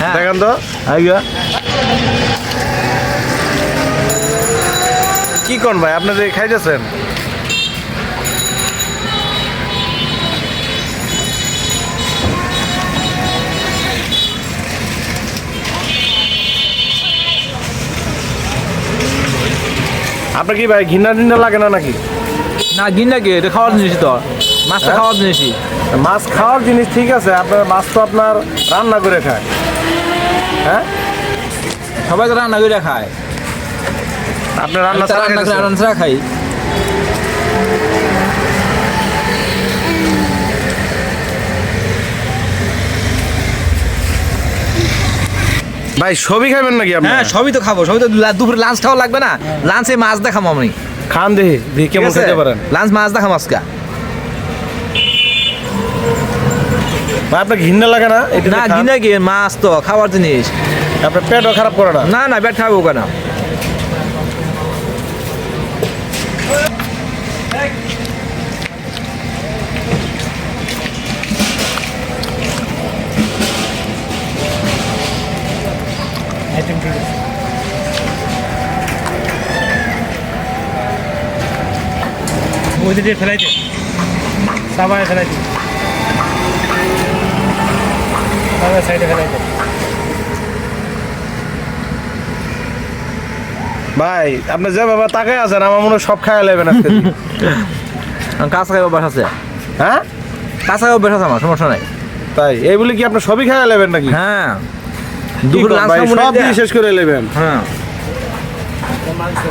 হ্যাঁ। দেখান তো। কি কোন ভাই আপনি যে খাইতেছেন? আপনার কি ভাই ঘিন্না টিন্না লাগে না নাকি? না ঘিন্না কি? এটা খাওয়ার জিনিস তো। মাছটা হ্যাঁ? খাওয়ার জিনিসই। মাছ খাওয়ার জিনিস ঠিক আছে আপনার মাছ তো আপনার রান্না করে খায়। হ্যাঁ? সবাই তো রান্না করে খায়। আপনি রান্না রান্না করে রান্না ছাড়া খাই। ভাই সবই খাবেন নাকি আপনি হ্যাঁ সবই তো খাব সবই তো দুপুরে লাঞ্চ খাওয়া লাগবে না। লাঞ্চে মাছ দেখাম আমি। খান দেখি দেখি কেমন খেতে পারেন। লাঞ্চ মাছ দেখাম আজকে। আপনার ঘিন্না লাগে না? না। গিনে গিয়ে মাছ তো খাওয়ার জিনিস। আপনার পেটও খারাপ করে না? না না পেট খাব কেন ওইদিকে ফেলাই দে। সাবায় ফেলাই সাইডে ফেলাই ভাই আপনি যে বাবা তাকাই আছেন আমার মনে হয় সব খাইয়া লেবেন আজকে। কাঁচা খাই অভ্যাস আছে? হ্যাঁ? কাঁচা খাই অভ্যাস আছে আমার সমস্যা নাই। তাই এই বলে কি আপনি সবই খাইয়া লেবেন নাকি? হ্যাঁ। দুপুরে লাঞ্চ সব দিয়ে শেষ করে লেবেন হ্যাঁ। মাংস